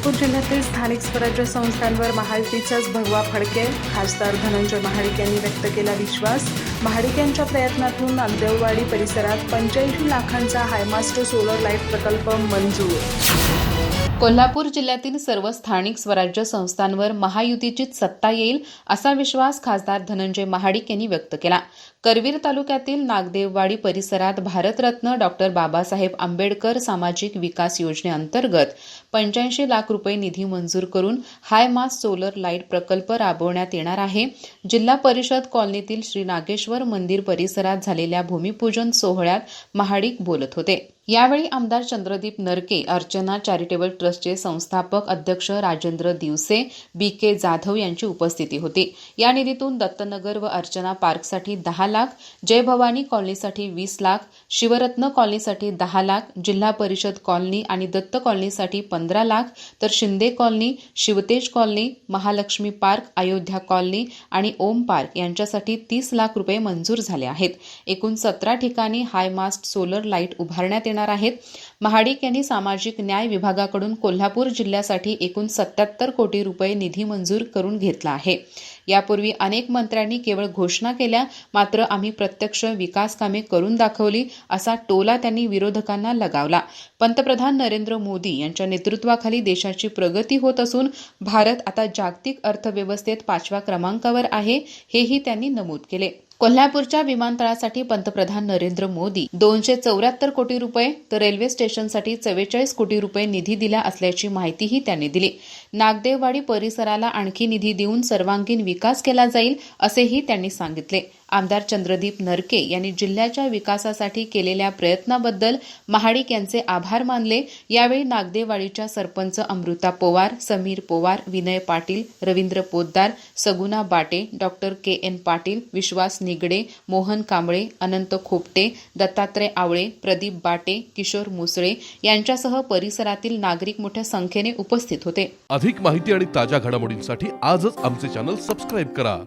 कोल्हापूर जिल्ह्यातील स्थानिक स्वराज्य संस्थांवर महायुतीचाच भगवा फडके खासदार धनंजय महाडिक यांनी व्यक्त केला विश्वास. महाडिक यांच्या प्रयत्नातून नागदेववाडी परिसरात पंच्याऐंशी लाखांचा हायमास्टर सोलर लाइट प्रकल्प मंजूर कोल्हापूर जिल्ह्यातील सर्व स्थानिक स्वराज्य संस्थांवर महायुतीचीच सत्ता येईल असा विश्वास खासदार धनंजय महाडिक यांनी व्यक्त केला. करवीर तालुक्यातील नागदेववाडी परिसरात भारतरत्न डॉक्टर बाबासाहेब आंबेडकर सामाजिक विकास योजनेअंतर्गत पंच्याऐंशी लाख रुपये निधी मंजूर करून हाय मास सोलर लाइट प्रकल्प राबवण्यात येणार आहे. जिल्हा परिषद कॉलनीतील श्री नागेश्वर मंदिर परिसरात झालेल्या भूमिपूजन सोहळ्यात महाडिक बोलत होते. यावेळी आमदार चंद्रदीप नरके अर्चना चॅरिटेबल ट्रस्टचे संस्थापक अध्यक्ष राजेंद्र दिवसे बी के जाधव यांची उपस्थिती होती. या निधीतून दत्तनगर व अर्चना पार्कसाठी दहा लाख जय भवानी कॉलनीसाठी वीस लाख शिवरत्न कॉलनीसाठी दहा लाख जिल्हा परिषद कॉलनी आणि दत्त कॉलनीसाठी पंधरा लाख तर Shinde colony Shivtej colony Mahalaxmi park Ayodhya colony आणि ओम पार्क यांच्यासाठी तीस लाख रुपये मंजूर झाले आहेत. एकूण सतरा ठिकाणी हायमास्ट सोलर लाइट उभारण्यात येणार येणार आहेत. महाडिक यांनी सामाजिक न्याय विभागाकडून कोल्हापूर जिल्ह्यासाठी एकूण सत्याहत्तर कोटी रुपये निधी मंजूर करून घेतला आहे. यापूर्वी अनेक मंत्र्यांनी केवळ घोषणा केल्या मात्र आम्ही प्रत्यक्ष विकास कामे करून दाखवली असा टोला त्यांनी विरोधकांना लगावला. पंतप्रधान नरेंद्र मोदी यांच्या नेतृत्वाखाली देशाची प्रगती होत असून भारत आता जागतिक अर्थव्यवस्थेत पाचव्या क्रमांकावर आहे हेही त्यांनी नमूद केले. कोल्हापूरच्या विमानतळासाठी पंतप्रधान नरेंद्र मोदी दोनशे चौऱ्याहत्तर कोटी रुपये तर रेल्वे स्टेशनसाठी चव्वेचाळीस कोटी रुपये निधी दिला असल्याची माहितीही त्यांनी दिली. नागदेववाडी परिसराला आणखी निधी देऊन सर्वांगीण विकास केला जाईल असेही त्यांनी सांगितले. आमदार चंद्रदीप नरके यांनी जिल्ह्याच्या विकासासाठी केलेल्या प्रयत्नाबद्दल महाडिक यांचे आभार मानले. यावेळी नागदेवाडीच्या sarpanch Amruta Powar Sameer Powar Vinay Patil Ravindra Poddar Saguna Bate doctor K N Patil Vishwas Nigade Mohan Kamble Anant Khopte Dattatray Awale Pradeep Bate Kishor Musale यांच्यासह परिसरातील नागरिक मोठ्या संख्येने उपस्थित होते. अधिक माहिती आणि ताज्या घडामोडींसाठी आजच आमचे चॅनल सबस्क्राईब करा.